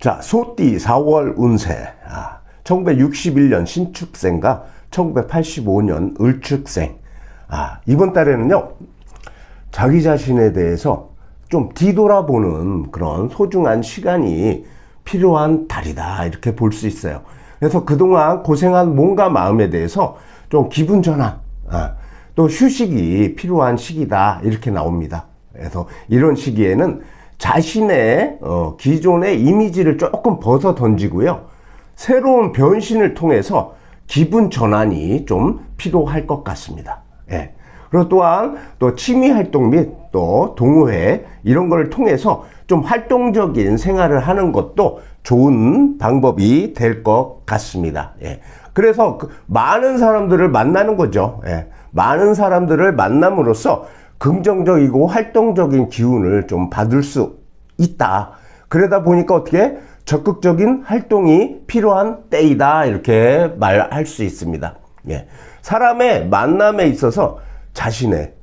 자, 소띠 4월 운세. 아, 1961년 신축생과 1985년 을축생. 아, 이번 달에는요, 자기 자신에 대해서 좀 뒤돌아보는 그런 소중한 시간이 필요한 달이다. 이렇게 볼 수 있어요. 그래서 그동안 고생한 몸과 마음에 대해서 좀 기분 전환, 아, 또 휴식이 필요한 시기다. 이렇게 나옵니다. 그래서 이런 시기에는 자신의 어, 기존의 이미지를 조금 벗어 던지고요. 새로운 변신을 통해서 기분 전환이 좀 필요할 것 같습니다. 예. 그리고 또한 또 취미 활동 및 또 동호회 이런 걸 통해서 좀 활동적인 생활을 하는 것도 좋은 방법이 될 것 같습니다. 예. 그래서 그 많은 사람들을 만나는 거죠. 예. 많은 사람들을 만남으로써 긍정적이고 활동적인 기운을 좀 받을 수 있다. 그러다 보니까 어떻게 적극적인 활동이 필요한 때이다. 이렇게 말할 수 있습니다. 예. 사람의 만남에 있어서 자신의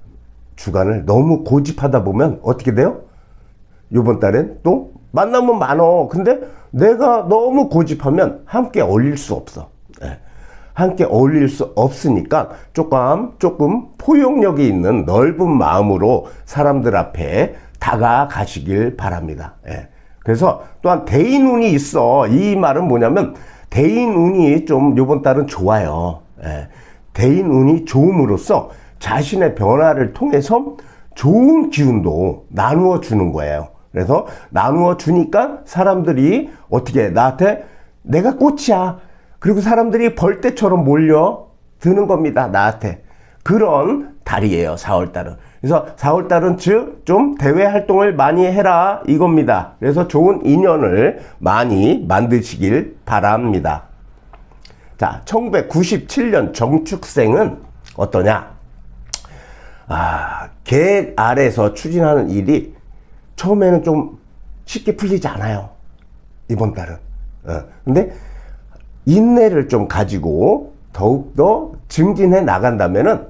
주관을 너무 고집하다 보면 어떻게 돼요? 요번 달엔 또 만나면 많어. 근데 내가 너무 고집하면 함께 어울릴 수 없어. 예. 함께 어울릴 수 없으니까 조금 조금 포용력이 있는 넓은 마음으로 사람들 앞에 다가가시길 바랍니다. 예. 그래서 또한 대인운이 있어. 이 말은 뭐냐면 대인운이 좀 요번 달은 좋아요. 예. 대인운이 좋음으로써 자신의 변화를 통해서 좋은 기운도 나누어 주는 거예요. 그래서 나누어 주니까 사람들이 어떻게 나한테 내가 꽃이야. 그리고 사람들이 벌떼처럼 몰려 드는 겁니다. 나한테. 그런 달이에요. 4월 달은. 그래서 4월 달은 즉 좀 대외 활동을 많이 해라 이겁니다. 그래서 좋은 인연을 많이 만드시길 바랍니다. 자, 1997년 정축생은 어떠냐? 아, 계획 아래서 추진하는 일이 처음에는 좀 쉽게 풀리지 않아요. 이번 달은. 어. 근데 인내를 좀 가지고 더욱더 증진해 나간다면은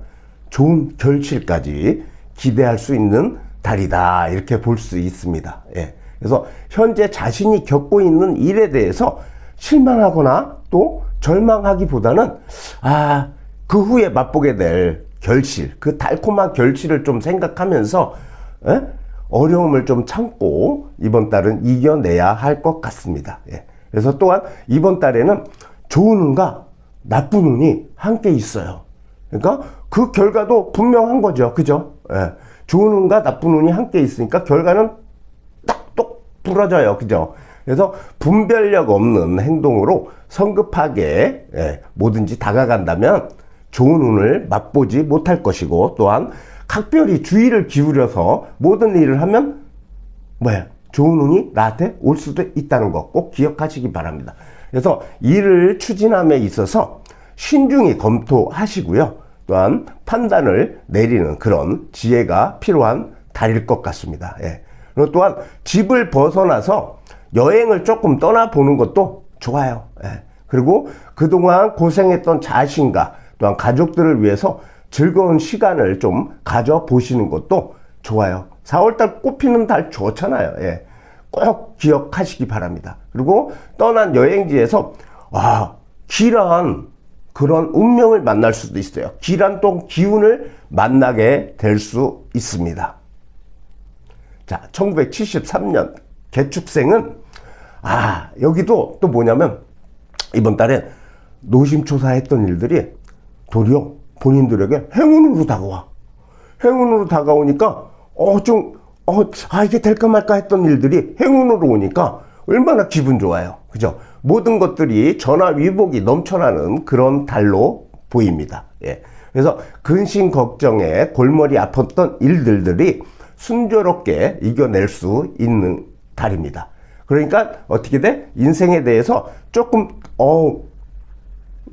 좋은 결실까지 기대할 수 있는 달이다. 이렇게 볼 수 있습니다. 예. 그래서 현재 자신이 겪고 있는 일에 대해서 실망하거나 또 절망하기보다는 아, 그 후에 맛보게 될 결실, 그 달콤한 결실을 좀 생각하면서 에? 어려움을 좀 참고 이번 달은 이겨내야 할 것 같습니다. 예. 그래서 또한 이번 달에는 좋은 운과 나쁜 운이 함께 있어요. 그러니까 그 결과도 분명한 거죠. 그죠? 예. 좋은 운과 나쁜 운이 함께 있으니까 결과는 딱똑 부러져요. 그죠? 그래서 분별력 없는 행동으로 성급하게 예, 뭐든지 다가간다면 좋은 운을 맛보지 못할 것이고 또한 각별히 주의를 기울여서 모든 일을 하면 뭐야 좋은 운이 나한테 올 수도 있다는 거 꼭 기억하시기 바랍니다. 그래서 일을 추진함에 있어서 신중히 검토하시고요. 또한 판단을 내리는 그런 지혜가 필요한 달일 것 같습니다. 예. 그리고 또한 집을 벗어나서 여행을 조금 떠나보는 것도 좋아요. 예. 그리고 그동안 고생했던 자신과 또한 가족들을 위해서 즐거운 시간을 좀 가져보시는 것도 좋아요. 4월달 꽃피는 달 좋잖아요. 예. 꼭 기억하시기 바랍니다. 그리고 떠난 여행지에서, 와, 길한 그런 운명을 만날 수도 있어요. 길한 또 기운을 만나게 될 수 있습니다. 자, 1973년 개축생은, 아, 여기도 또 뭐냐면, 이번 달에 노심초사했던 일들이 도리어 본인들에게 행운으로 다가와. 행운으로 다가오니까, 어, 좀, 어, 아, 이게 될까 말까 했던 일들이 행운으로 오니까 얼마나 기분 좋아요. 그죠? 모든 것들이 전화 위복이 넘쳐나는 그런 달로 보입니다. 예. 그래서 근심 걱정에 골머리 아팠던 일들들이 순조롭게 이겨낼 수 있는 달입니다. 그러니까 어떻게 돼? 인생에 대해서 조금, 어,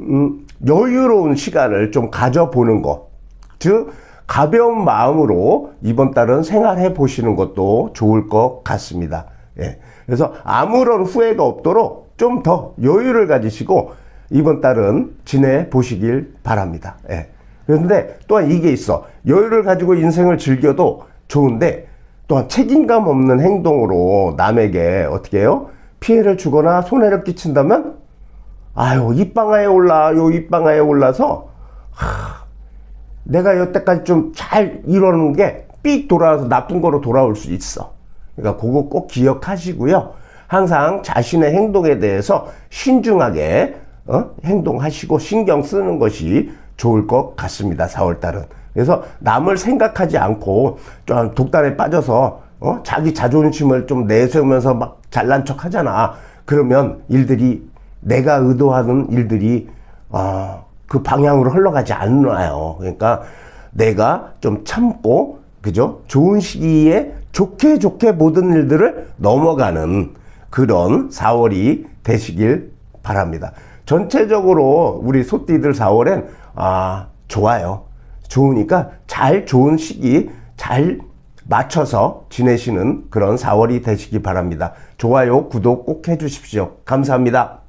음, 여유로운 시간을 좀 가져보는 것. 즉, 가벼운 마음으로 이번 달은 생활해 보시는 것도 좋을 것 같습니다. 예. 그래서 아무런 후회가 없도록 좀 더 여유를 가지시고 이번 달은 지내 보시길 바랍니다. 예. 그런데 또한 이게 있어. 여유를 가지고 인생을 즐겨도 좋은데 또한 책임감 없는 행동으로 남에게 어떻게 해요? 피해를 주거나 손해를 끼친다면 아유 입방아에 올라 요 입방아에 올라서 하, 내가 여태까지 좀 잘 이러는 게삑 돌아와서 나쁜 거로 돌아올 수 있어. 그러니까 그거 꼭 기억하시고요. 항상 자신의 행동에 대해서 신중하게 어? 행동하시고 신경 쓰는 것이 좋을 것 같습니다. 4월달은. 그래서 남을 생각하지 않고 좀 독단에 빠져서 어? 자기 자존심을 좀 내세우면서 막 잘난 척 하잖아. 그러면 일들이 내가 의도하는 일들이 어, 그 방향으로 흘러가지 않아요. 그러니까 내가 좀 참고 그죠? 좋은 시기에 좋게 좋게 모든 일들을 넘어가는 그런 4월이 되시길 바랍니다. 전체적으로 우리 소띠들 4월엔 아 좋아요. 좋으니까 잘 좋은 시기 잘 맞춰서 지내시는 그런 4월이 되시기 바랍니다. 좋아요, 구독 꼭 해주십시오. 감사합니다.